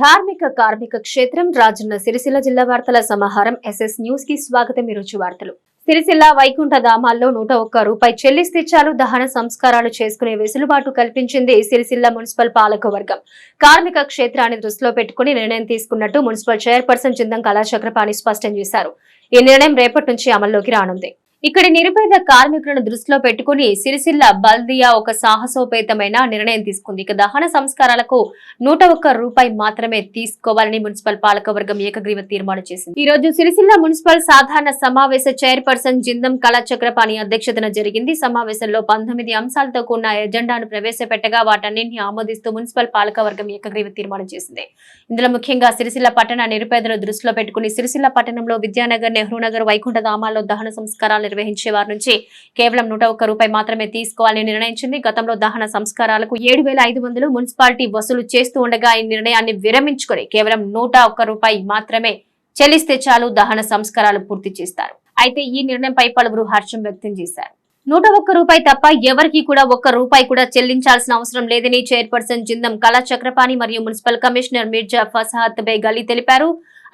ధార్మిక కార్మిక క్షేత్రం రాజన్న సిరిసిల్ల జిల్లా వార్తల సమాహారం ఎస్ఎస్ న్యూస్కి స్వాగతం. ఈరోజు వార్తలు. సిరిసిల్ల వైకుంఠ ధామాల్లో నూట ఒక్క రూపాయి చెల్లిస్తే చాలు దహన సంస్కారాలు చేసుకునే వెసులుబాటు కల్పించింది సిరిసిల్ల మున్సిపల్ పాలక వర్గం కార్మిక క్షేత్రాన్ని దృష్టిలో పెట్టుకుని నిర్ణయం తీసుకున్నట్టు మున్సిపల్ చైర్పర్సన్ చిందం కళాచక్రపాణి స్పష్టం చేశారు. ఈ నిర్ణయం రేపటి నుంచి అమల్లోకి రానుంది. ఇక్కడి నిరుపేద కార్మికులను దృష్టిలో పెట్టుకుని సిరిసిల్ల బల్దియా ఒక సాహసోపేతమైన నిర్ణయం తీసుకుంది. ఇక దహన సంస్కారాలకు నూట ఒక్క రూపాయి మాత్రమే తీసుకోవాలని మున్సిపల్ పాలకవర్గం ఏకగ్రీవ తీర్మానం చేసింది. ఈ రోజు సిరిసిల్ల మున్సిపల్ సాధారణ సమావేశ చైర్పర్సన్ జిందం కళాచక్రపాణి అధ్యక్షతన జరిగింది. సమావేశంలో పంతొమ్మిది అంశాలతో కూడిన ఎజెండాను ప్రవేశపెట్టగా వాటన్నింటినీ ఆమోదిస్తూ మున్సిపల్ పాలకవర్గం ఏకగ్రీవ తీర్మానం చేసింది. ఇందులో ముఖ్యంగా సిరిసిల్ల పట్టణ నిరుపేదను దృష్టిలో పెట్టుకుని సిరిసిల్ల పట్టణంలో విద్యానగర్ నెహ్రూనగర్ వైకుంఠ ధామాల్లో దహన సంస్కారాలు నిర్వహించే వారి నుంచి కేవలం నూట ఒక్క రూపాయి మాత్రమే తీసుకోవాలని నిర్ణయించింది. గతంలో దహన సంస్కారాలకు ఏడు వేల ఐదు వందలు మున్సిపాలిటీ వసూలు చేస్తూ ఉండగా ఈ నిర్ణయాన్ని విరమించుకుని కేవలం నూట రూపాయి మాత్రమే చెల్లిస్తే చాలు దహన సంస్కారాలు పూర్తి చేస్తారు. అయితే ఈ నిర్ణయంపై పలువురు హర్షం వ్యక్తం చేశారు. నూట ఒక్క రూపాయి తప్ప ఎవరికి కూడా ఒక్క రూపాయి కూడా చెల్లించాల్సిన అవసరం లేదని చైర్పర్సన్ జిందం కళా చక్రపాణి మరియు మున్సిపల్ కమిషనర్ మిర్జా ఫసహత్ బేగ్ అలీ తెలిపారు.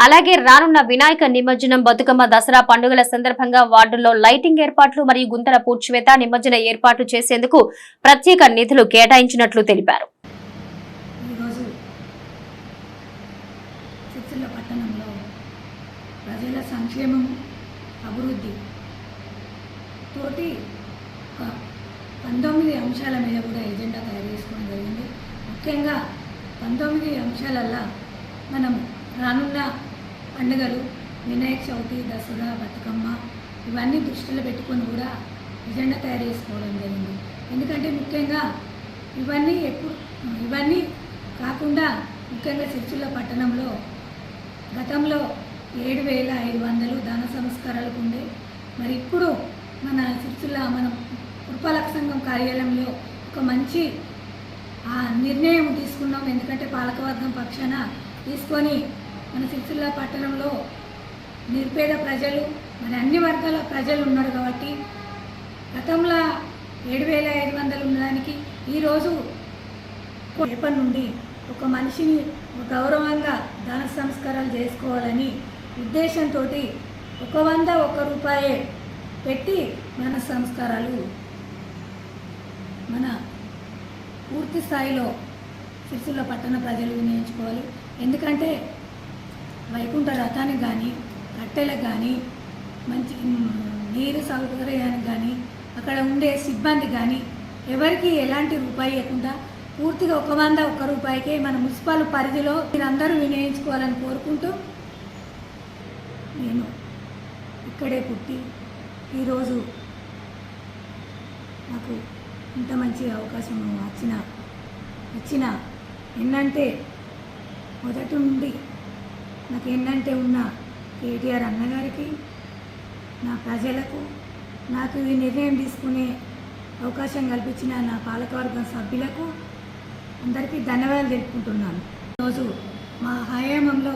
అలాగే రానున్న వినాయక నిమజ్జనం బతుకమ్మ దసరా పండుగల సందర్భంగా వార్డుల్లో లైటింగ్ ఏర్పాట్లు మరియు గుంతల పూడ్చివేత నిమజ్జన ఏర్పాట్లు చేసేందుకు ప్రత్యేక నిధులు కేటాయించినట్లు తెలిపారు. ప్రజల సంక్షేమం అభివృద్ధి తోటి పంతొమ్మిది అంశాల మీద కూడా ఎజెండా తయారు చేసుకోవడం జరిగింది. ముఖ్యంగా పంతొమ్మిది అంశాలల్లో మనం రానున్న పండుగలు వినాయక చవితి దసరా బతుకమ్మ ఇవన్నీ దృష్టిలో పెట్టుకొని కూడా ఎజెండా తయారు చేసుకోవడం జరిగింది. ఎందుకంటే ముఖ్యంగా ఇవన్నీ ఎప్పుడు ఇవన్నీ కాకుండా ముఖ్యంగా చర్చిల పట్టణంలో గతంలో ఏడు వేల ఐదు వందలు దాన సంస్కారాలకు ఉండే మరి ఇప్పుడు మన చర్చిల మనం పురపాలక సంఘం కార్యాలయంలో ఒక మంచి ఆ నిర్ణయం తీసుకున్నాం. ఎందుకంటే పాలకవర్గం పక్షాన తీసుకొని మన సిరిసిల్ల పట్టణంలో నిర్పేద ప్రజలు మరి అన్ని వర్గాల ప్రజలు ఉన్నారు కాబట్టి గతంలో ఏడు వేల ఐదు వందలు ఉన్నదానికి ఈరోజు రేపటి నుండి ఒక మనిషిని గౌరవంగా దాన సంస్కారాలు చేసుకోవాలని ఉద్దేశంతో ఒక వంద ఒక రూపాయే పెట్టి మన సంస్కారాలు మన పూర్తి స్థాయిలో సిరిసిల్ల పట్టణ ప్రజలు వినియోగించుకోవాలి. ఎందుకంటే వైకుంఠ రథానికి కానీ కట్టెలకు కానీ మంచి నీరు సౌకర్యానికి కానీ అక్కడ ఉండే సిబ్బంది కానీ ఎవరికి ఎలాంటి రూపాయి ఇవ్వకుండా పూర్తిగా ఒక వంద ఒక్క రూపాయికే మన మున్సిపల్ పరిధిలో మీరందరూ వినియోగించుకోవాలని కోరుకుంటూ నేను ఇక్కడే పుట్టి ఈరోజు నాకు ఇంత మంచి అవకాశం వచ్చిన వచ్చిన ఎన్నంటే మొదటి నుండి నాకు ఏంటంటే ఉన్న కేటీఆర్ అన్నగారికి నా ప్రజలకు నాకు ఈ నిర్ణయం తీసుకునే అవకాశం కల్పించిన నా పాలకవర్గం సభ్యులకు అందరికీ ధన్యవాదాలు తెలుపుకుంటున్నాను. ఈరోజు మా హయాంలో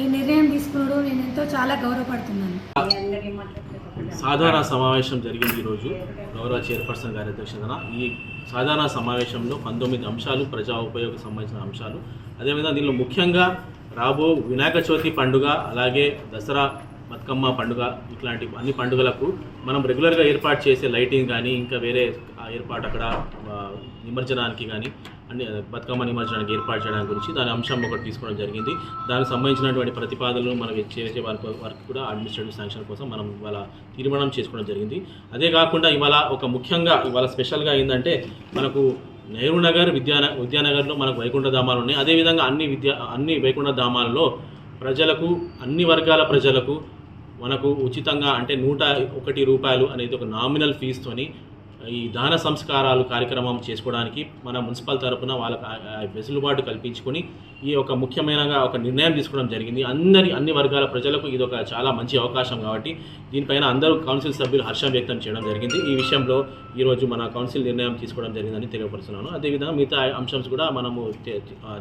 ఈ నిర్ణయం తీసుకున్నాడు నేను ఎంతో చాలా గౌరవపడుతున్నాను. సాధారణ సమావేశం జరిగింది ఈరోజు. గౌరవ చైర్పర్సన్ గారి అధ్యక్షతన ఈ సాధారణ సమావేశంలో పంతొమ్మిది అంశాలు ప్రజా ఉపయోగ సంబంధించిన అంశాలు. అదేవిధంగా దీనిలో ముఖ్యంగా రాబో వినాయక చవితి పండుగ అలాగే దసరా బతుకమ్మ పండుగ ఇట్లాంటి అన్ని పండుగలకు మనం రెగ్యులర్గా ఏర్పాటు చేసే లైటింగ్ కానీ ఇంకా వేరే ఏర్పాటు అక్కడ నిమజ్జనానికి కానీ అన్ని బతుకమ్మ నిమజ్జనానికి ఏర్పాటు చేయడానికి గురించి దాని అంశం ఒకటి తీసుకోవడం జరిగింది. దానికి సంబంధించినటువంటి ప్రతిపాదనలు మనం చేసే వారి వారికి కూడా అడ్మినిస్ట్రేటివ్ శాంక్షన్ కోసం మనం ఇవాళ తీర్మానం చేసుకోవడం జరిగింది. అదే కాకుండా ఇవాళ ఒక ముఖ్యంగా ఇవాళ స్పెషల్గా ఏంటంటే మనకు నెహ్రూ నగర్ విద్యాన విద్యానగర్లో మనకు వైకుంఠ ధామాలు ఉన్నాయి. అదేవిధంగా అన్ని విద్యా అన్ని వైకుంఠ ధామాలలో ప్రజలకు అన్ని వర్గాల ప్రజలకు మనకు ఉచితంగా అంటే నూట ఒకటి రూపాయలు అనేది ఒక నామినల్ ఫీజుతోని ఈ దాన సంస్కారాలు కార్యక్రమం చేసుకోవడానికి మన మున్సిపల్ తరపున వాళ్ళకి వెసులుబాటు కల్పించుకొని ఈ ఒక ముఖ్యమైనగా ఒక నిర్ణయం తీసుకోవడం జరిగింది. అందరి అన్ని వర్గాల ప్రజలకు ఇది ఒక చాలా మంచి అవకాశం కాబట్టి దీనిపైన అందరూ కౌన్సిల్ సభ్యులు హర్షం వ్యక్తం చేయడం జరిగింది. ఈ విషయంలో ఈరోజు మన కౌన్సిల్ నిర్ణయం తీసుకోవడం జరిగిందని తెలియపరుస్తున్నాను. అదేవిధంగా మిగతా అంశంస్ కూడా మనము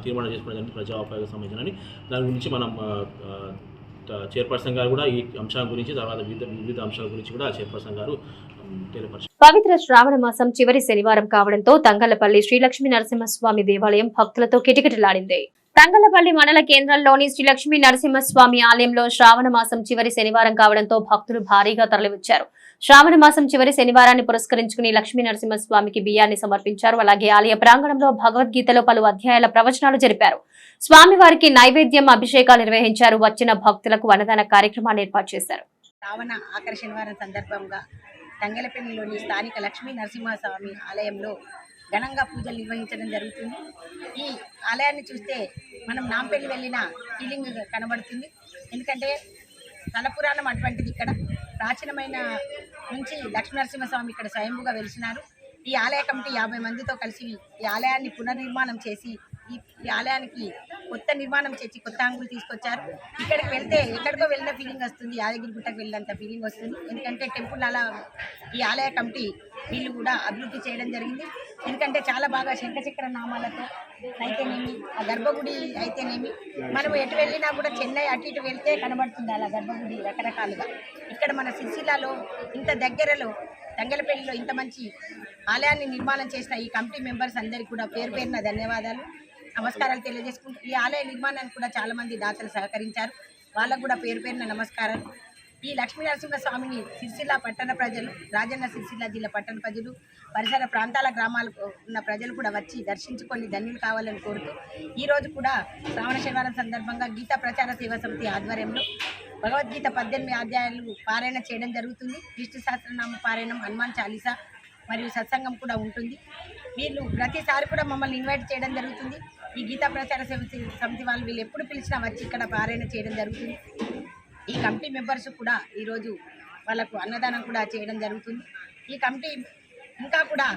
తీర్మానం చేసుకోవడం జరిగింది. ప్రజా ఉపయోగ సంబంధించిన దాని గురించి మనం చైర్పర్సన్ గారు కూడా ఈ అంశాల గురించి తర్వాత వివిధ వివిధ అంశాల గురించి కూడా చైర్పర్సన్ గారు పవిత్ర శ్రావణ మాసం చివరి శనివారం కావడంతో తంగళ్ళపల్లి శ్రీలక్ష్మీ నరసింహస్వామి దేవాలయం భక్తులతో కిటకిటలాడింది. తంగలపల్లి మండల కేంద్రంలోని శ్రీ లక్ష్మీ నరసింహస్వామి ఆలయంలో శ్రావణ మాసం చివరి శనివారం కావడంతో భక్తులు భారీగా తరలివచ్చారు. శ్రావణ మాసం చివరి శనివారాన్ని పురస్కరించుకుని లక్ష్మీ నరసింహస్వామికి బియ్యాన్ని సమర్పించారు. అలాగే ఆలయ ప్రాంగణంలో భగవద్గీతలో పలు అధ్యాయాల ప్రవచనాలు జరిపారు. స్వామివారికి నైవేద్యం అభిషేకాలు నిర్వహించారు. వచ్చిన భక్తులకు అన్నదాన కార్యక్రమాన్ని ఏర్పాటు చేశారు. రావణ ఆఖరి శనివారం సందర్భంగా తంగెలపల్లిలోని స్థానిక లక్ష్మీ నరసింహస్వామి ఆలయంలో ఘనంగా పూజలు నిర్వహించడం జరుగుతుంది. ఈ ఆలయాన్ని చూస్తే మనం నాంపల్లి వెళ్ళిన ఫీలింగ్ కనబడుతుంది. ఎందుకంటే తలపురాణం అటువంటిది ఇక్కడ. ప్రాచీనమైన నుంచి లక్ష్మీ నరసింహస్వామి ఇక్కడ స్వయంభుగా వెలిసినారు. ఈ ఆలయ కమిటీ యాభై మందితో కలిసి ఈ ఆలయాన్ని పునర్నిర్మాణం చేసి ఈ ఈ ఆలయానికి కొత్త నిర్మాణం చేసి కొత్త అంగులు తీసుకొచ్చారు. ఇక్కడికి వెళ్తే ఎక్కడికో వెళ్ళిన ఫీలింగ్ వస్తుంది. యాదగిరి గుట్టకు వెళ్ళినంత ఫీలింగ్ వస్తుంది. ఎందుకంటే టెంపుల్ అలా ఈ ఆలయ కమిటీ వీళ్ళు కూడా అభివృద్ధి చేయడం జరిగింది. ఎందుకంటే చాలా బాగా శంఖచక్ర నామాలతో అయితేనేమి ఆ గర్భగుడి అయితేనేమి మనం ఎటు వెళ్ళినా కూడా చెన్నై అటు ఇటు వెళ్తే కనబడుతుంది అలా గర్భగుడి రకరకాలుగా. ఇక్కడ మన సిరిసిల్లాలో ఇంత దగ్గరలో తంగలపల్లిలో ఇంత మంచి ఆలయాన్ని నిర్మాణం చేసిన ఈ కమిటీ మెంబర్స్ అందరికీ కూడా పేరు పేరున ధన్యవాదాలు. నమస్కారాలు తెలియజేసుకుంటూ ఈ ఆలయ నిర్మాణానికి కూడా చాలామంది దాతలు సహకరించారు. వాళ్ళకు కూడా పేరు పేరున నమస్కారాలు. ఈ లక్ష్మీ నరసింహస్వామిని సిరిసిల్ల పట్టణ ప్రజలు రాజన్న సిరిసిల్ల జిల్లా పట్టణ ప్రజలు పరిసర ప్రాంతాల గ్రామాలకు ఉన్న ప్రజలు కూడా వచ్చి దర్శించుకొని ధన్యులు కావాలని కోరుతూ ఈరోజు కూడా శ్రావణ శనివారం సందర్భంగా గీతా ప్రచార సేవా సమితి ఆధ్వర్యంలో భగవద్గీత పద్దెనిమిది అధ్యాయాలు పారాయణ చేయడం జరుగుతుంది. విష్ణు సహస్రనామ పారాయణం హనుమాన్ చాలీసా మరియు సత్సంగం కూడా ఉంటుంది. వీళ్ళు ప్రతిసారి కూడా మమ్మల్ని ఇన్వైట్ చేయడం జరుగుతుంది. ఈ గీతా ప్రచార సమితి సమితి వాళ్ళు వీళ్ళు ఎప్పుడు పిలిచినా వచ్చి ఇక్కడ పారాయణ చేయడం జరుగుతుంది. ఈ కమిటీ మెంబర్స్ కూడా ఈరోజు వాళ్ళకు అన్నదానం కూడా చేయడం జరుగుతుంది. ఈ కమిటీ ఇంకా కూడా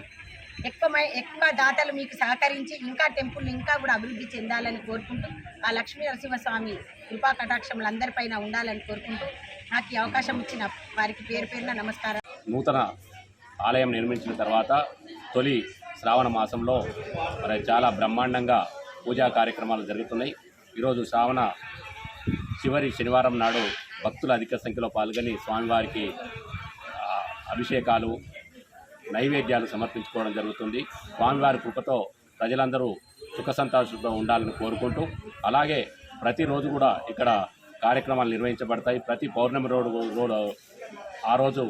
ఎక్కువ మై- ఎక్కువ దాతలు మీకు సహకరించి ఇంకా టెంపుల్ ఇంకా కూడా అభివృద్ధి చెందాలని కోరుకుంటూ ఆ లక్ష్మీ నరసింహస్వామి కృపా కటాక్షములు అందరిపైన ఉండాలని కోరుకుంటూ నాకు ఈ అవకాశం ఇచ్చిన వారికి పేరు పేరున నమస్కారం. నూతన ఆలయం నిర్మించిన తర్వాత తొలి శ్రావణ మాసంలో మరి చాలా బ్రహ్మాండంగా పూజా కార్యక్రమాలు జరుగుతున్నాయి. ఈరోజు శ్రావణ చివరి శనివారం నాడు భక్తులు అధిక సంఖ్యలో పాల్గొని స్వామివారికి అభిషేకాలు నైవేద్యాలు సమర్పించుకోవడం జరుగుతుంది. స్వామివారి కృపతో ప్రజలందరూ సుఖ సంతోషంతో ఉండాలని కోరుకుంటూ అలాగే ప్రతిరోజు కూడా ఇక్కడ కార్యక్రమాలు నిర్వహించబడతాయి. ప్రతి పౌర్ణమి రోజు కూడా ఆ రోజు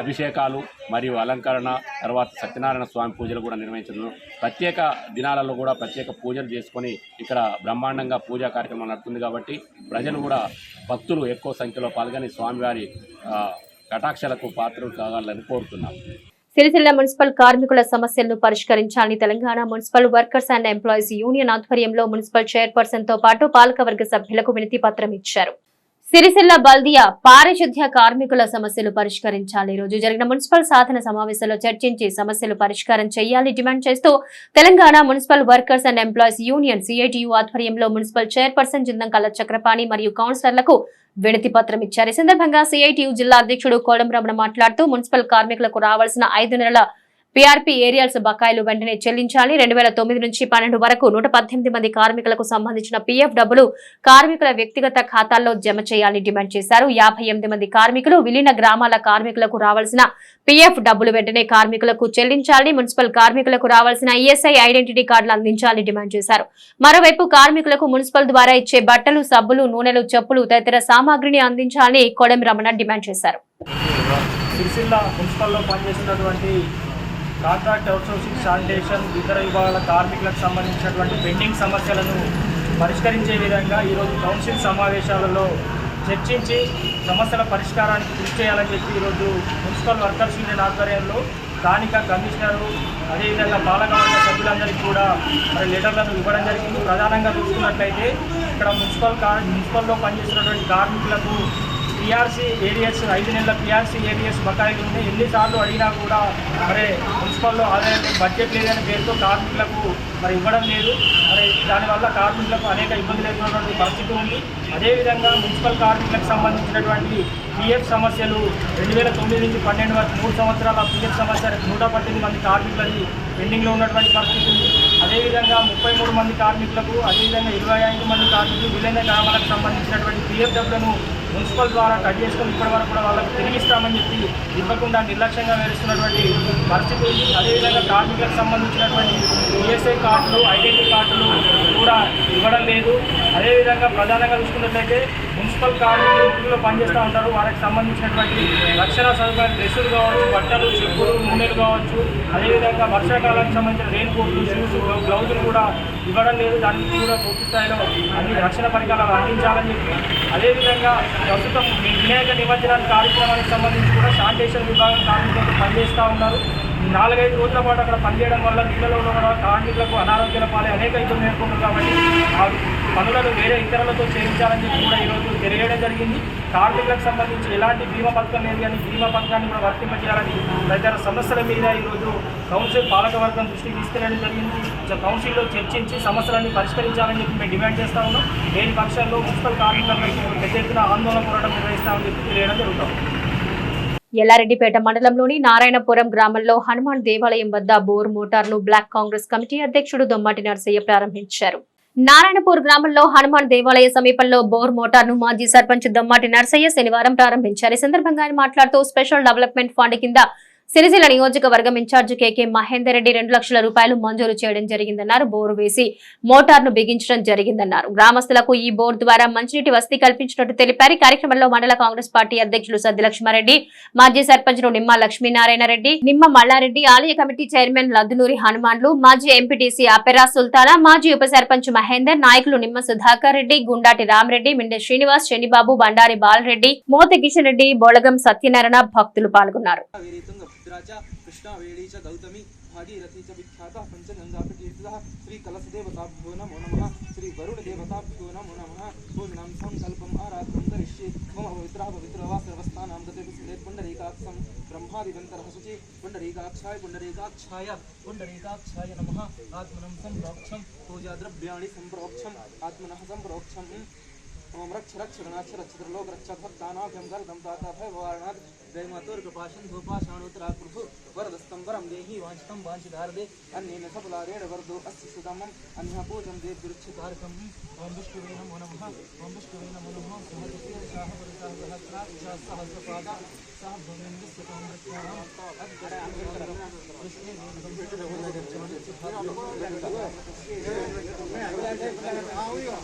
అభిషేకాలు మరియు అలంకరణ తర్వాత సత్యనారాయణ స్వామి పూజలు కూడా నిర్వహించడం. ప్రత్యేక దినాలలో కూడా ప్రత్యేక పూజలు చేసుకొని ఇక్కడ బ్రహ్మాండంగా పూజా కార్యక్రమం నడుతుంది కాబట్టి ప్రజలు కూడా భక్తులు ఎక్కువ సంఖ్యలో పాల్గొని స్వామివారి కటాక్షలకు పాత్రలు కావాలని కోరుతున్నాం. సిరిసిల్ల మున్సిపల్ కార్మికుల సమస్యలను పరిష్కరించాలని Telangana municipal workers and employees union ఆధ్వర్యంలో మున్సిపల్ చైర్పర్సన్తో పాటు పాలకవర్గ సభ్యులకు వినతి పత్రం ఇచ్చారు. సిరిసిల్ల బల్దియా పారిశుద్ధ్య కార్మికుల సమస్యలు పరిష్కరించాలి. ఈ రోజు జరిగిన మున్సిపల్ సాధన సమావేశంలో చర్చించి సమస్యలు పరిష్కారం చేయాలని డిమాండ్ చేస్తూ Telangana municipal workers and employees union CITU ఆధ్వర్యంలో మున్సిపల్ చైర్పర్సన్ జిందంకల్ల చక్రపాణి మరియు కౌన్సిలర్లకు వినతి పత్రం ఇచ్చారు. ఈ సందర్భంగా సిఐటియు జిల్లా అధ్యక్షుడు కోడం రమణ మాట్లాడుతూ మున్సిపల్ కార్మికులకు రావాల్సిన ఐదు నెలల పీఆర్పీ ఏరియాల్స్ బకాయిలు వెంటనే చెల్లించాలి. రెండు వేల తొమ్మిది నుంచి పన్నెండు వరకు నూట పద్దెనిమిది మంది కార్మికులకు సంబంధించిన పీఎఫ్ డబ్బులు కార్మికుల వ్యక్తిగత ఖాతాల్లో జమ చేయాలని డిమాండ్ చేశారు. యాభై ఎనిమిది మంది కార్మికులు విలీన గ్రామాల కార్మికులకు రావాల్సిన పీఎఫ్ డబ్బులు వెంటనే కార్మికులకు చెల్లించాలి మున్సిపల్ కార్మికులకు రావాల్సిన ఈఎస్ఐ ఐడెంటిటీ కార్డులు అందించాలని డిమాండ్ చేశారు. మరోవైపు కార్మికులకు మున్సిపల్ ద్వారా ఇచ్చే బట్టలు సబ్బులు నూనెలు చెప్పులు తదితర సామాగ్రిని అందించాలని కోడమి రమణ డిమాండ్ చేశారు. సిరిసిల్ల మున్సిపల్లో పనిచేస్తున్నటువంటి కాంట్రాక్ట్ అవుట్సోర్సింగ్ శానిటేషన్ ఇతర విభాగాల కార్మికులకు సంబంధించినటువంటి పెండింగ్ సమస్యలను పరిష్కరించే విధంగా ఈరోజు కౌన్సిల్ సమావేశాలలో చర్చించి సమస్యల పరిష్కారానికి కృషి చేయాలని చెప్పి ఈరోజు మున్సిపల్ వర్కర్స్ యూనియన్ ఆధ్వర్యంలో స్థానిక కమిషనరు అదేవిధంగా పాలకవర్గ సభ్యులందరికీ కూడా మరి లెటర్లను ఇవ్వడం జరిగింది. ప్రధానంగా చూసుకున్నట్లయితే ఇక్కడ మున్సిపల్ కార్ మున్సిపల్లో పనిచేసినటువంటి కార్మికులకు పిఆర్సీ ఏడిఎస్ ఐదు నెలల పిఆర్సీ ఏడిఎస్ బకాయిలు ఉంది ఎన్నిసార్లు అడిగినా కూడా మరి మున్సిపల్లో ఆదాయం బడ్జెట్ లేదనే పేరుతో కార్మికులకు మరి ఇవ్వడం లేదు. మరి దానివల్ల కార్మికులకు అనేక ఇబ్బందులు ఎదుర్కొన్నటువంటి పరిస్థితి ఉంది. అదేవిధంగా మున్సిపల్ కార్మికులకు సంబంధించినటువంటి పిఎఫ్ సమస్యలు రెండు వేల తొమ్మిది నుంచి పన్నెండు వరకు మూడు సంవత్సరాల పిఎఫ్ సమస్య నూట పద్దెనిమిది మంది కార్మికులది పెండింగ్లో ఉన్నటువంటి పరిస్థితి ఉంది. అదేవిధంగా ముప్పై మూడు మంది కార్మికులకు అదేవిధంగా ఇరవై ఐదు మంది కార్మికులు విలీన గ్రామాలకు సంబంధించినటువంటి పిఎఫ్ మున్సిపల్ ద్వారా కట్ చేసుకుని ఇప్పటి వరకు కూడా వాళ్ళకి తిరిగిస్తామని చెప్పి ఇవ్వకుండా నిర్లక్ష్యంగా వేస్తున్నటువంటి పరిస్థితి ఉంది. అదేవిధంగా కార్మికులకు సంబంధించినటువంటి ఈఎస్ఐ కార్డులు ఐడెంటిటీ కార్డులు కూడా ఇవ్వడం లేదు. అదేవిధంగా ప్రధానంగా చూసుకున్నట్లయితే మున్సిపల్ కార్మికులు ఇంట్లో పనిచేస్తూ ఉంటారు. వారికి సంబంధించినటువంటి రక్షణ సదుపాయాలు డ్రెస్సులు కావచ్చు బట్టలు చెప్పులు నూనెలు కావచ్చు. అదేవిధంగా వర్షాకాలానికి సంబంధించిన రెయిన్ కోట్లు షూస్ గ్లౌజులు కూడా ఇవ్వడం లేదు. దానికి కూడా పూర్తి స్థాయిలో అన్ని రక్షణ పరికరాలు అందించాలని చెప్పి. అదేవిధంగా ప్రస్తుతం వినాయక నిమజ్జనానికి కార్యక్రమానికి సంబంధించి కూడా శానిటేషన్ విభాగం కార్మికులు పనిచేస్తూ ఉన్నారు. నాలుగైదు రోజుల పాటు అక్కడ పనిచేయడం వల్ల నీళ్ళలో ఉన్న కార్మికులకు అనారోగ్యాల పాలే అనేక ఇబ్బందులు ఎదుర్కొంటారు కాబట్టి పనులను వేరే ఇతరులతో చేయించాలని చెప్పి కూడా ఈరోజు తెలియడం జరిగింది. కార్మికులకు సంబంధించి ఎలాంటి బీమా పథకం లేదు కానీ బీమా పథకాన్ని కూడా వర్తింపజేయాలని తదితర సమస్యల మీద ఈరోజు కౌన్సిల్ పాలకవర్గం దృష్టికి తీసుకెళ్ళడం జరిగింది. కౌన్సిల్లో చర్చించి సమస్యలన్నీ పరిష్కరించాలని చెప్పి మేము డిమాండ్ చేస్తా ఉన్నాం. లేని పక్షాల్లో మున్సిపల్ కార్మికులపై పెద్ద ఎత్తున ఆందోళన పోరాటం నిర్వహిస్తామని చెప్పి తెలియడం జరుగుతుంది ఎల్లారెడ్డిపేట మండలంలోని నారాయణపురం గ్రామంలో హనుమాన్ దేవాలయం వద్ద బోర్ మోటార్ను బ్లాక్ కాంగ్రెస్ కమిటీ అధ్యక్షుడు దొమ్మటి నరసయ్య ప్రారంభించారు. నారాయణపూర్ గ్రామంలో హనుమాన్ దేవాలయ సమీపంలో బోర్ మోటార్ను మాజీ సర్పంచ్ దొమ్మాటి నర్సయ్య శనివారం ప్రారంభించారు. ఈ సందర్భంగా ఆయన మాట్లాడుతూ స్పెషల్ డెవలప్మెంట్ ఫండ్ కింద సిరిసిల్ల నియోజకవర్గం ఇన్ఛార్జ్ కేకే మహేందర్ రెడ్డి రెండు లక్షల రూపాయలు మంజూరు చేయడం జరిగిందన్నారు. బోరు వేసి మోటార్ను బిగించడం జరిగిందన్నారు. గ్రామస్తులకు ఈ బోర్ ద్వారా మంచినీటి వసతి కల్పించినట్టు తెలిపారు. కార్యక్రమంలో మండల కాంగ్రెస్ పార్టీ అధ్యక్షులు సద్ది లక్ష్మారెడ్డి మాజీ సర్పంచ్లు నిమ్మ లక్ష్మీనారాయణ రెడ్డి నిమ్మ మల్లారెడ్డి ఆలయ కమిటీ చైర్మన్ లద్దునూరి హనుమాన్లు మాజీ ఎంపీటీసీ అపెరా సుల్తానా మాజీ ఉప సర్పంచ్ మహేందర్ నాయకులు నిమ్మ సుధాకర్ రెడ్డి గుండాటి రామరెడ్డి మిండె శ్రీనివాస్ శనిబాబు బండారి బాలరెడ్డి మోత కిషన్ రెడ్డి బోళగం సత్యనారాయణ భక్తులు పాల్గొన్నారు. कावेरी तुंगभद्रा च, कृष्णा वेणी च, गौतमी, भागीरथी च, विख्याता पञ्चगङ्गापतीर्थः श्रीकलशदेवताभ्यो नमो नमः श्रीवरुणदेवताभ्यो नमो नमः पूर्णं सङ्कल्पम् आराधनं करिष्ये। मम पवित्रः, पवित्रो वा सर्वस्थानां गते विस्मृत् पुण्डरीकाक्षं ब्रह्मादिगन्तरः शुचि। पुण्डरीकाक्षाय पुण्डरीकाक्षाय पुण्डरीकाक्षाय नमः। आत्मनं सम्प्रोक्षं। पूजाद्रव्याणि सम्प्रोक्षम् आत्मनः ओम रक्ष रक्ष गणाक्ष रक्षत्र लोक रक्षा भक्तानां भयंकर दमदाता भय वारणात् दैमातुर्गपाशं धूपाशाणोत्तरा प्रभु, वरदस्तं, वरं, देहि, वाञ्छितं वाञ्छितार्दे अन्येन सफलारेण वरदो, अस्य सुदमम् अन्यपूजं देवदुरुच्छितार्कम् ॐ विष्णुवे नमो नमः ॐ विष्णुवे नमो नमः सहजते शाहपुरुषाः सहस्रात् सहस्रपादा सह भवेन्द्रस्य कामरक्षाणाम् अद्गडाङ्गरं विष्णुवे नमो नमः।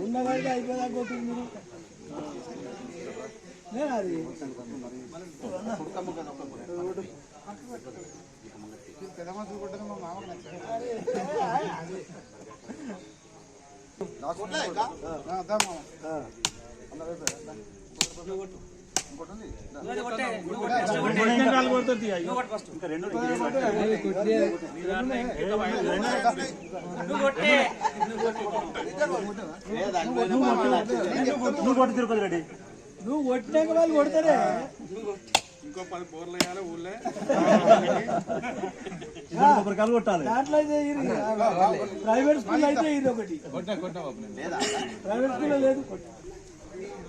ఉన్నవాళ్ళు అయిపోదా కొట్టింది మీరు నేను అది మా మామకు నచ్చింది నువ్వు కొట్టినాక వాళ్ళు కొడతారే కొబ్బరికాయలు కొట్టాలి దాంట్లో అయితే ప్రైవేట్ స్కూల్ అయితే ఇది ఒకటి ప్రైవేట్ స్కూల్ లేదు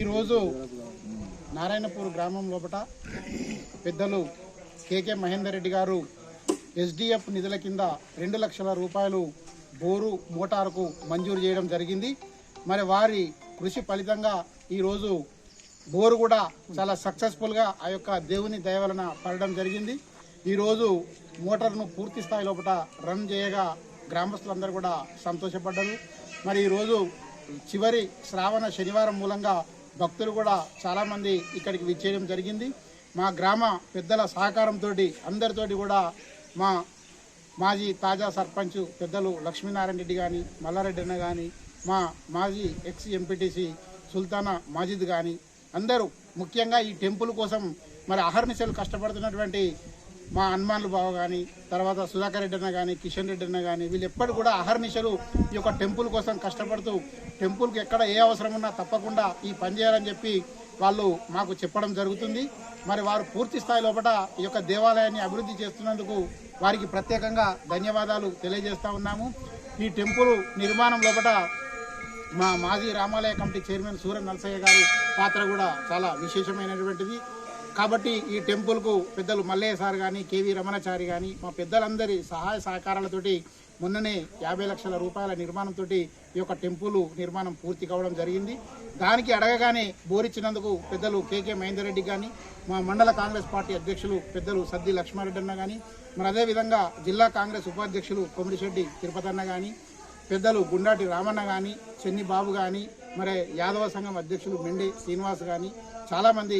ఈరోజు నారాయణపూర్ గ్రామం లోపల పెద్దలు కేకే మహేందర్ రెడ్డి గారు ఎస్డిఎఫ్ నిధుల కింద రెండు లక్షల రూపాయలు బోరు మోటారుకు మంజూరు చేయడం జరిగింది. మరి వారి కృషి ఫలితంగా ఈరోజు బోరు కూడా చాలా సక్సెస్ఫుల్గా ఆ యొక్క దేవుని దయవలన పడడం జరిగింది. ఈరోజు మోటార్ను పూర్తి స్థాయి లోపల రన్ చేయగా గ్రామస్తులందరూ కూడా సంతోషపడ్డారు. మరి ఈరోజు చివరి శ్రావణ శనివారం మూలంగా భక్తులు కూడా చాలామంది ఇక్కడికి విచ్చేయడం జరిగింది. మా గ్రామ పెద్దల సహకారంతో అందరితోటి కూడా మా మాజీ తాజా సర్పంచ్ పెద్దలు లక్ష్మీనారాయణ రెడ్డి కానీ మల్లారెడ్డి అన్న కానీ మా మాజీ ఎక్స్ ఎంపీటీసీ సుల్తానా మాజిద్ కానీ అందరూ ముఖ్యంగా ఈ టెంపుల్ కోసం మరి అహర్నిశలు కష్టపడుతున్నటువంటి మా హనుమాన్లు బావ కానీ తర్వాత సుధాకర్ రెడ్డి అన్న కానీ కిషన్ రెడ్డి అన్న కానీ వీళ్ళు ఎప్పటి కూడా అహర్నిశలు ఈ యొక్క టెంపుల్ కోసం కష్టపడుతూ టెంపుల్కి ఎక్కడ ఏ అవసరం ఉన్నా తప్పకుండా ఈ పని చేయాలని చెప్పి వాళ్ళు మాకు చెప్పడం జరుగుతుంది. మరి వారు పూర్తి స్థాయి లోపల ఈ యొక్క దేవాలయాన్ని అభివృద్ధి చేస్తున్నందుకు వారికి ప్రత్యేకంగా ధన్యవాదాలు తెలియజేస్తూ ఉన్నాము. ఈ టెంపుల్ నిర్మాణం లోపల మా మాజీ రామాలయ కమిటీ చైర్మన్ సూర్య నరసయ్య గారి పాత్ర కూడా చాలా విశేషమైనటువంటిది. కాబట్టి ఈ టెంపుల్కు పెద్దలు మల్లయ్య సార్ కానీ కేవీ రమణాచారి కానీ మా పెద్దలందరి సహాయ సహకారాలతోటి మొన్ననే యాభై లక్షల రూపాయల నిర్మాణంతో ఈ యొక్క టెంపుల్ నిర్మాణం పూర్తి కావడం జరిగింది. దానికి అడగగానే బోరిచ్చినందుకు పెద్దలు కేకే మహేందర్ రెడ్డి కానీ మా మండల కాంగ్రెస్ పార్టీ అధ్యక్షులు పెద్దలు సద్ది లక్ష్మారెడ్డి అన్న కానీ మరి అదేవిధంగా జిల్లా కాంగ్రెస్ ఉపాధ్యక్షులు కొమిరిశెట్టి తిరుపతి అన్న కానీ పెద్దలు గుండాటి రామన్న కానీ చెన్ని బాబు కానీ మరి యాదవ సంఘం అధ్యక్షులు మెండి శ్రీనివాస్ కానీ చాలామంది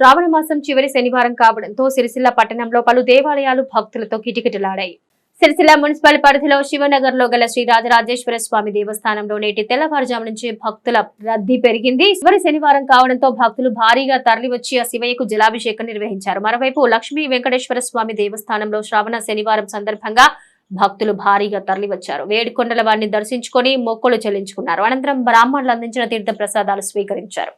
శ్రావణ మాసం చివరి శనివారం కావడంతో సిరిసిల్ల పట్టణంలో పలు దేవాలయాలు భక్తులతో కిటకిటలాడాయి. సిరిసిల్ల మున్సిపల్ పరిధిలో శివనగర్లో గల శ్రీ రాజరాజేశ్వర స్వామి దేవస్థానంలో నేటి తెల్లవారుజాము నుంచి భక్తుల రద్దీ పెరిగింది. చివరి శనివారం కావడంతో భక్తులు భారీగా తరలివచ్చి ఆ శివయ్యకు జలాభిషేకం నిర్వహించారు. మరోవైపు లక్ష్మీ వెంకటేశ్వర స్వామి దేవస్థానంలో శ్రావణ శనివారం సందర్భంగా భక్తులు భారీగా తరలివచ్చారు. వేడికొండల వారిని దర్శించుకొని మొక్కలు చెల్లించుకున్నారు. అనంతరం బ్రాహ్మణులు అందించిన తీర్థ ప్రసాదాలు స్వీకరించారు.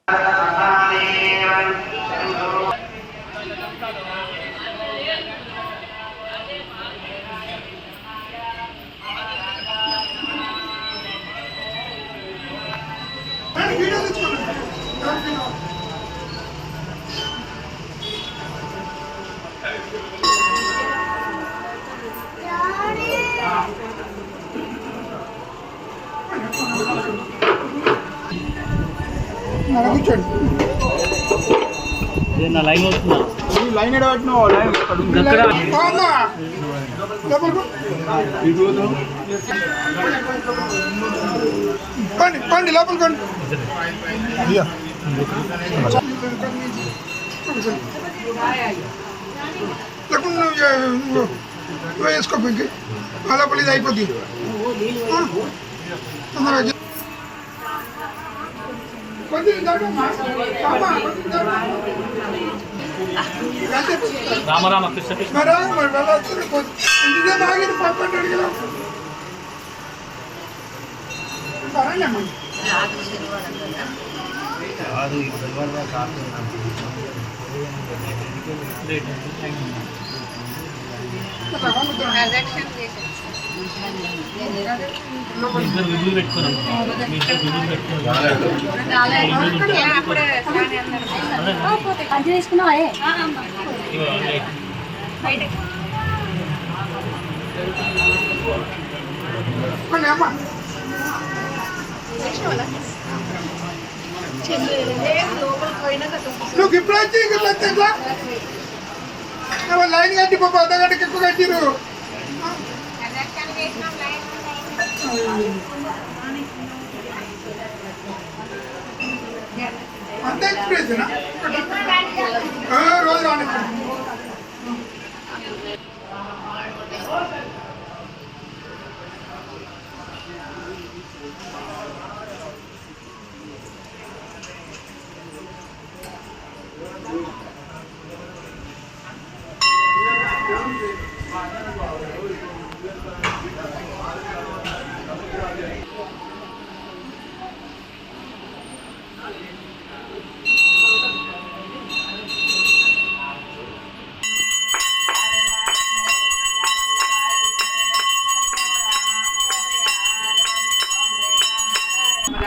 లైన్ ఎడబెట్టినావు లైన్ పండి పండి లోపల పండి లేకుండా నువ్వు వేసుకో పింకి లోపల ఇది అయిపోద్ది రామ రామ కృష్ణ కృష్ణ మరి మరి వెళ్ళొచ్చు ఇంటిదే బాగా నువ్వు ఇప్పుడు వచ్చి ఇక్కడ లైన్ కట్టి పాప అర్ధ గంటకి ఎక్కువ కట్టిరు అంత ఎక్స్ప్రెస్ రోజు రాని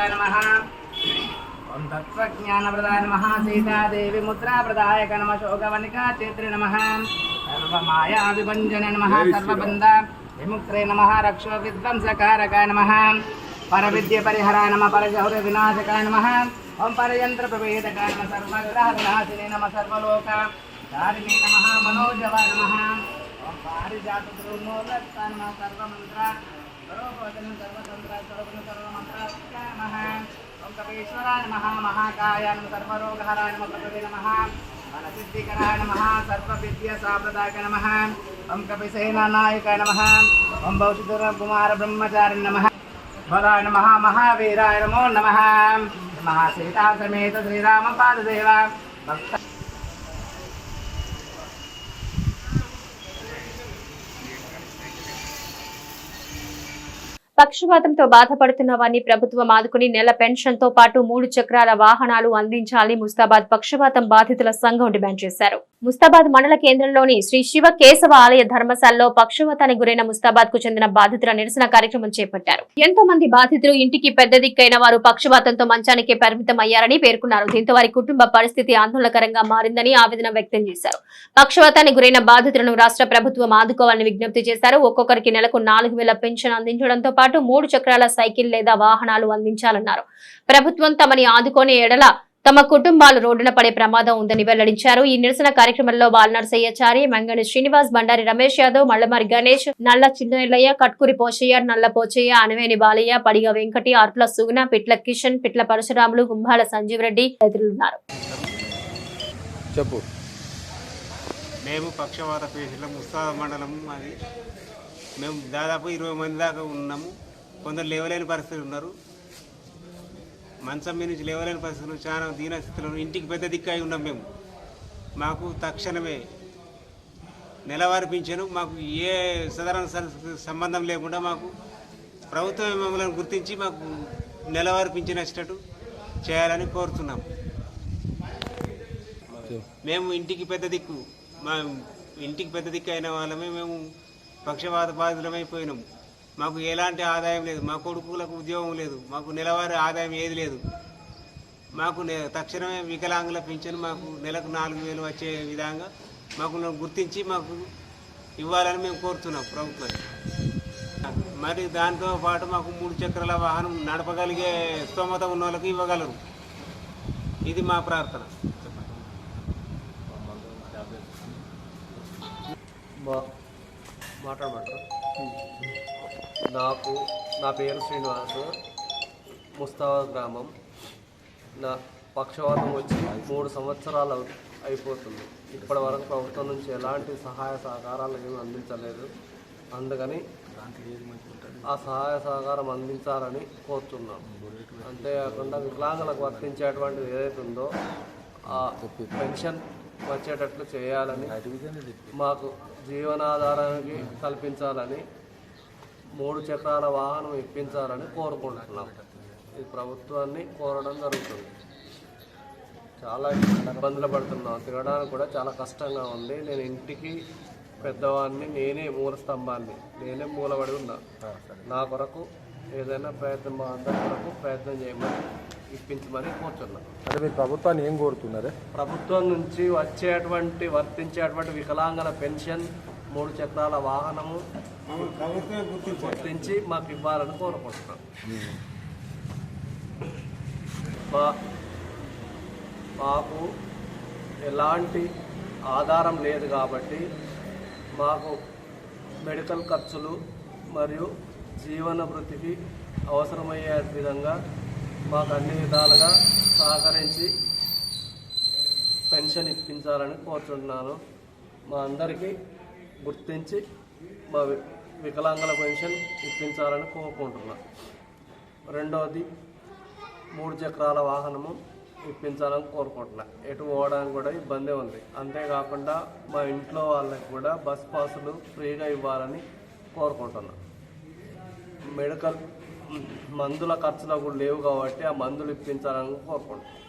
नमः। ॐ तत्त्वज्ञानप्रदाय नमः। सीतादेवी मुद्राप्रदायक नमः शोकवनिका चेत्रे नमः। सर्वमायाविभञ्जने नमः। सर्वबन्ध विमुक्त्रे नमः। रक्षो विध्वंसकारकाय नमः। परविद्यपरिहराय नमः। परशौर्यविनाशकाय नमः। ॐ परयन्त्रप्रभेदकाय नमः। सर्वग्रहविनाशिने नमः। सर्वलोक धारिणे नमः। मनोजवाय नमः। ॐ पारिजातद्रुमोदत्ताय नमः। सर्वमन्त्र सर्वभोजनं सर्वतन्त्र सर्वगुण सर्वमन्त्राभ्याय नमः। कपीश्वराय नमः। महाकाय नमः। सर्वरोगहराय नमः। प्रभवे नमः। मनसिद्धिकराय नमः। सर्वविद्यासाप्रदायकाय नमः। ॐ कपिसेनानायकाय नमः। महावीराय नमो नमः। महासीता समेत श्रीरामपाददेव। भक्त పక్షపాతంతో బాధపడుతున్న వారిని ప్రభుత్వం ఆదుకుని నెల పెన్షన్తో పాటు మూడు చక్రాల వాహనాలు అందించాలని ముస్తాబాద్ పక్షవాతం బాధితుల సంఘం డిమాండ్ చేశారు. ముస్తాబాద్ మండల కేంద్రంలోని శ్రీ శివ కేశవ ఆలయ ధర్మశాలలో పక్షవాతానికి గురైన ముస్తాబాద్కు చెందిన బాధితుల నిరసన కార్యక్రమం చేపట్టారు. ఎంతో మంది బాధితులు ఇంటికి పెద్ద దిక్కైన వారు పక్షవాతంతో మంచానికే పరిమితం అయ్యారని పేర్కొన్నారు. దీంతో వారి కుటుంబ పరిస్థితి ఆందోళనకరంగా మారిందని ఆవేదన వ్యక్తం చేశారు. పక్షవాతానికి గురైన బాధితులను రాష్ట్ర ప్రభుత్వం ఆదుకోవాలని విజ్ఞప్తి చేశారు. ఒక్కొక్కరికి నెలకు నాలుగు వేల పెన్షన్ అందించడంతో పాటు మూడు చక్రాల సైకిల్ లేదా వాహనాలు అందించాలన్నారు. ప్రభుత్వం తమని ఆదుకోని ఎడల తమ కుటుంబాలు రోడ్డున పడే ప్రమాదం ఉందని వెల్లడించారు. ఈ నిరసన కార్యక్రమంలో బాలనర్సయ్యచారి మంగళి శ్రీనివాస్ బండారి రమేష్ యాదవ్ మల్లమారి గణేష్ నల్ల చిన్నయ్య కట్కూరి పోచయ్య నల్ల పోచయ్య అనవేని బాలయ్య పడిగ వెంకటి ఆర్ట్ల సుగుణ పిట్ల కిషన్ పిట్ల పరశురాములు గుంభాల సంజీవ్ రెడ్డి తదితరులున్నారు. చెప్పు. మేము పక్షవాత పేషెంట్ల ముస్తాద మండలం మాది. మేము దాదాపు ఇరవై మంది దాకా ఉన్నాము. కొందరు లేవలేని పరిస్థితులు ఉన్నారు. మంచం మీద నుంచి లేవలేని పరిస్థితులు చాలా దీనస్థితిలో ఇంటికి పెద్ద దిక్కు అయి ఉన్నాం మేము. మాకు తక్షణమే నెలవారీ పింఛను మాకు ఏ సాధారణ సంబంధం లేకుండా మాకు ప్రభుత్వం మమ్మల్ని గుర్తించి మాకు నెలవారీ పింఛన్ వచ్చేటట్టు చేయాలని కోరుతున్నాం. మేము ఇంటికి పెద్ద దిక్కు మా ఇంటికి పెద్ద దిక్కు అయిన వాళ్ళమే మేము పక్షపాత బాధితులమైపోయినాము మాకు ఎలాంటి ఆదాయం లేదు మా కొడుకులకు ఉద్యోగం లేదు మాకు నెలవారీ ఆదాయం ఏది లేదు. మాకు నె- తక్షణమే వికలాంగుల పింఛను మాకు నెలకు నాలుగు వేలు వచ్చే విధంగా మాకు గుర్తించి మాకు ఇవ్వాలని మేము కోరుతున్నాం ప్రభుత్వాన్ని మరి దాంతో పాటు మాకు మూడు చక్రాల వాహనం నడపగలిగే స్తోమత ఉన్న వాళ్ళకి ఇవ్వగలరు. ఇది మా ప్రార్థన. మాట్లాడమంటారు నాకు నా పేరు శ్రీనివాస్ ముస్తాబాద్ గ్రామం. నా పక్షవాతం వచ్చి మూడు సంవత్సరాలు అయిపోతుంది. ఇప్పటి వరకు ప్రభుత్వం నుంచి ఎలాంటి సహాయ సహకారాలు ఏమి అందించలేదు. అందుకని ఆ సహాయ సహకారం అందించాలని కోరుతున్నాం. అంతేకాకుండా వికలాంగులకు వర్తించేటువంటిది ఏదైతే ఉందో ఆ పెన్షన్ వచ్చేటట్లు చేయాలని మాకు జీవనాధారానికి కల్పించాలని మూడు చక్రాల వాహనం ఇప్పించాలని కోరుకుంటున్నాం. ఈ ప్రభుత్వాన్ని కోరడం జరుగుతుంది. చాలా ఇబ్బందులు పడుతున్నాం. తినడానికి కూడా చాలా కష్టంగా ఉంది. నేను ఇంటికి పెద్దవాడిని నేనే మూల స్తంభాన్ని నేనే మూలబడి ఉన్నా. నా కొరకు ఏదైనా ప్రయత్నం మా అందరి కొరకు ప్రయత్నం చేయమని ఇప్పించమని కోరుతున్నాను అంటే మీరు ప్రభుత్వాన్ని ఏం కోరుతున్నారే? ప్రభుత్వం నుంచి వచ్చేటువంటి వర్తించేటువంటి వికలాంగుల పెన్షన్ మూడు చక్రాల వాహనము గుర్తించి. మాకు ఇవ్వాలని కోరుకుంటున్నాం. మా మాకు ఎలాంటి ఆధారం లేదు కాబట్టి మాకు మెడికల్ ఖర్చులు మరియు జీవన వృత్తికి అవసరమయ్యే విధంగా మాకు అన్ని విధాలుగా సహకరించి పెన్షన్ ఇప్పించాలని కోరుతున్నాను మా అందరికీ గుర్తించి మా వికలాంగుల పెన్షన్ ఇప్పించాలని కోరుకుంటున్నాను రెండవది మూడు చక్రాల వాహనము ఇప్పించాలని కోరుకుంటున్నా. ఎటు పోవడానికి కూడా ఇబ్బంది ఉంది. అంతేకాకుండా మా ఇంట్లో వాళ్ళకి కూడా బస్ పాసులు ఫ్రీగా ఇవ్వాలని కోరుకుంటున్నా. మెడికల్ మందుల ఖర్చులు కూడా లేవు కాబట్టి ఆ మందులు ఇప్పించాలని కోరుకుంటున్నాను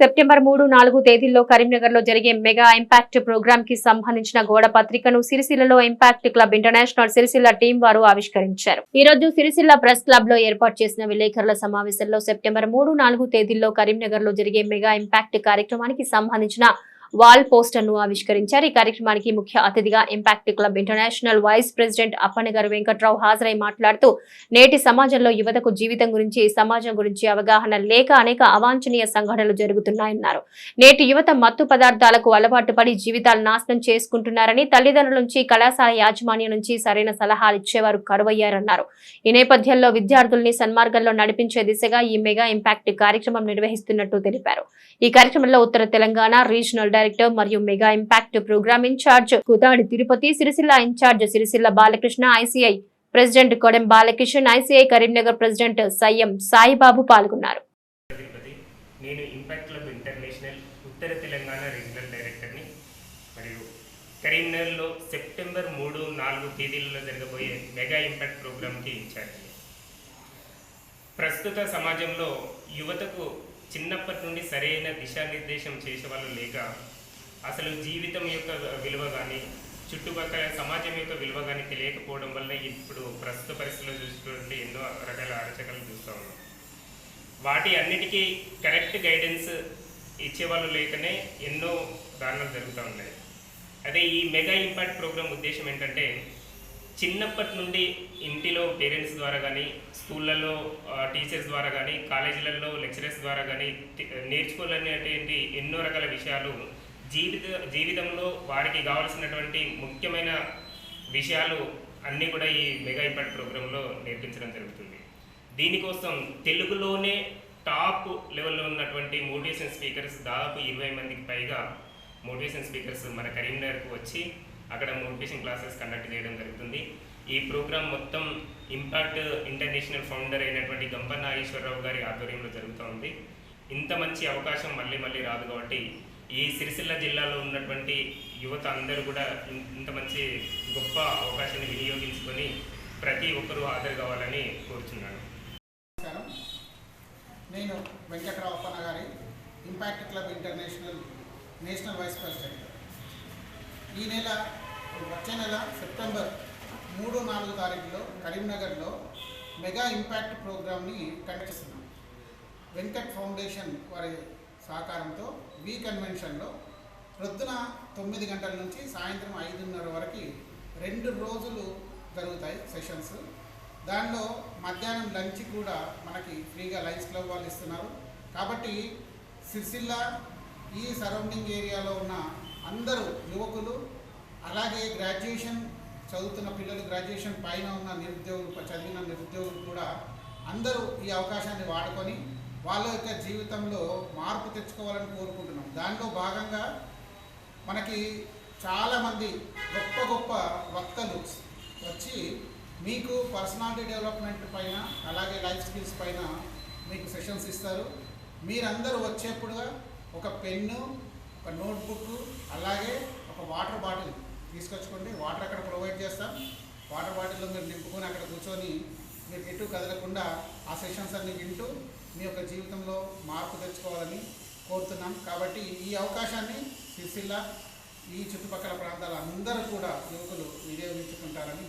సెప్టెంబర్ మూడు నాలుగు తేదీల్లో కరీంనగర్లో జరిగే మెగా ఇంపాక్ట్ ప్రోగ్రామ్కి సంబంధించిన గోడ పత్రికను సిరిసిల్లలో impact club international Sircilla team వారు ఆవిష్కరించారు. ఈ రోజు సిరిసిల్ల ప్రెస్ క్లబ్లో ఏర్పాటు చేసిన విలేకరుల సమావేశంలో సెప్టెంబర్ మూడు నాలుగు తేదీల్లో కరీంనగర్లో జరిగే మెగా ఇంపాక్ట్ కార్యక్రమానికి సంబంధించిన వాల్ పోస్టర్ను ఆవిష్కరించారు. ఈ కార్యక్రమానికి ముఖ్య అతిథిగా impact club international vice president Appanagar Venkatrao హాజరై మాట్లాడుతూ నేటి సమాజంలో యువతకు జీవితం గురించి సమాజం గురించి అవగాహన లేక అనేక అవాంఛనీయ సంఘటనలు జరుగుతున్నాయన్నారు. నేటి యువత మత్తు పదార్థాలకు అలవాటు పడి జీవితాలు నాశనం చేసుకుంటున్నారని తల్లిదండ్రుల నుంచి కళాశాల యాజమాన్యం నుంచి సరైన సలహాలు ఇచ్చేవారు కరువయ్యారన్నారు. ఈ నేపథ్యంలో విద్యార్థుల్ని సన్మార్గంలో నడిపించే దిశగా ఈ మెగా ఇంపాక్ట్ కార్యక్రమం నిర్వహిస్తున్నట్టు తెలిపారు. ఈ కార్యక్రమంలో ఉత్తర తెలంగాణ రీజనల్ డైరెక్టర్ మరియు mega impact program in charge Kuthadi Tirupati Sircilla in charge Sircilla Balakrishna ICI. President Kodem Balakishan ICI Karimnagar president Sayyam Saibaba పాల్గొన్నారు. నేను ఇంపాక్ట్ క్లబ్ ఇంటర్నేషనల్ ఉత్తర తెలంగాణ రీజనల్ డైరెక్టర్ని. మరియు కరీంనగర్లో సెప్టెంబర్ మూడు నాలుగు తేదీలలో జరగబోయే మెగా ఇంపాక్ట్ ప్రోగ్రామ్కి ఇన్ఛార్జ్ ప్రస్తుత సమాజంలో యువతకు చిన్నప్పటి నుండి సరైన దిశానిర్దేశం చేసే వాళ్ళు లేక అసలు జీవితం యొక్క విలువ కానీ చుట్టుపక్కల సమాజం యొక్క విలువ కానీ తెలియకపోవడం వల్ల ఇప్పుడు ప్రస్తుత పరిస్థితుల్లో చూసినటువంటి ఎన్నో రకాల అరచకలు చూస్తూ ఉన్నాం. వాటి అన్నిటికీ కరెక్ట్ గైడెన్స్ ఇచ్చేవాళ్ళు లేకనే ఎన్నో దారుణాలు జరుగుతూ ఉన్నాయి. అదే ఈ మెగా ఇంపాక్ట్ ప్రోగ్రామ్ ఉద్దేశం ఏంటంటే చిన్నప్పటి నుండి ఇంటిలో పేరెంట్స్ ద్వారా కానీ స్కూళ్ళల్లో టీచర్స్ ద్వారా కానీ కాలేజీలలో లెక్చరర్స్ ద్వారా కానీ నేర్చుకోవాలనేటువంటి ఎన్నో రకాల విషయాలు జీవిత జీవితంలో వారికి కావాల్సినటువంటి ముఖ్యమైన విషయాలు అన్నీ కూడా ఈ మెగా ఇంపాక్ట్ ప్రోగ్రాంలో నేర్పించడం జరుగుతుంది. దీనికోసం తెలుగులోనే టాప్ లెవెల్లో ఉన్నటువంటి మోటివేషన్ స్పీకర్స్ దాదాపు ఇరవై మందికి పైగా మోటివేషన్ స్పీకర్స్ మన కరీంనగర్కు వచ్చి అక్కడ మోటివేషన్ క్లాసెస్ కండక్ట్ చేయడం జరుగుతుంది. ఈ ప్రోగ్రామ్ మొత్తం ఇంపాక్ట్ ఇంటర్నేషనల్ ఫౌండర్ అయినటువంటి గంప నాగేశ్వరరావు గారి ఆధ్వర్యంలో జరుగుతూ ఉంది ఇంత మంచి అవకాశం మళ్ళీ మళ్ళీ రాదు కాబట్టి ఈ సిరిసిల్ల జిల్లాలో ఉన్నటువంటి యువత అందరూ కూడా ఇంత మంచి గొప్ప అవకాశాన్ని వినియోగించుకొని ప్రతి ఒక్కరూ హాజరు కావాలని కోరుచున్నాను. నమస్కారం. నేను వెంకట్రావు అప్పన్న గారి impact club international national vice president ఈ నెల వచ్చే నెల సెప్టెంబర్ మూడు నాలుగు తారీఖులో కరీంనగర్లో మెగా ఇంపాక్ట్ ప్రోగ్రామ్ని కండక్ట్ చేస్తున్నాం. వెంకట్ ఫౌండేషన్ వారి సహకారంతో వి కన్వెన్షన్లో ప్రొద్దున తొమ్మిది గంటల నుంచి సాయంత్రం ఐదున్నర వరకు రెండు రోజులు జరుగుతాయి సెషన్స్. దానిలో మధ్యాహ్నం లంచ్ కూడా మనకి ఫ్రీగా లైన్స్ క్లబ్ వాళ్ళు ఇస్తున్నారు. కాబట్టి సిరిసిల్ల ఈ సరౌండింగ్ ఏరియాలో ఉన్న అందరూ యువకులు అలాగే గ్రాడ్యుయేషన్ చదువుతున్న పిల్లలు గ్రాడ్యుయేషన్ పైన ఉన్న నిరుద్యోగులు చదివిన నిరుద్యోగులు కూడా అందరూ ఈ అవకాశాన్ని వాడుకొని వాళ్ళ యొక్క జీవితంలో మార్పు తెచ్చుకోవాలని కోరుకుంటున్నాం. దానిలో భాగంగా మనకి చాలామంది గొప్ప గొప్ప వక్తలు వచ్చి మీకు పర్సనాలిటీ డెవలప్మెంట్ పైన అలాగే లైఫ్ స్కిల్స్ పైన మీకు సెషన్స్ ఇస్తారు. మీరందరూ వచ్చేప్పుడుగా ఒక పెన్ను ఒక నోట్బుక్ అలాగే ఒక వాటర్ బాటిల్ తీసుకొచ్చుకోండి. వాటర్ అక్కడ ప్రొవైడ్ చేస్తాం. వాటర్ బాటిల్లో మీరు నింపుకొని అక్కడ కూర్చొని మీరు ఎటు కదలకుండా ఆ సెషన్స్ అన్ని వింటూ మీ యొక్క జీవితంలో మార్పు తెచ్చుకోవాలని కోరుతున్నాం. కాబట్టి ఈ అవకాశాన్ని సిరిసిల్ల ఈ చుట్టుపక్కల ప్రాంతాల అందరూ కూడా యువకులు వినియోగించుకుంటారని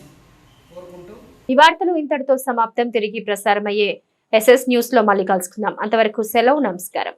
కోరుకుంటూ ఈ వార్తలు ఇంతటితో సమాప్తం. తిరిగి ప్రసారమయ్యే ఎస్ఎస్ న్యూస్లో మళ్ళీ కలుసుకుందాం. అంతవరకు సెలవు నమస్కారం.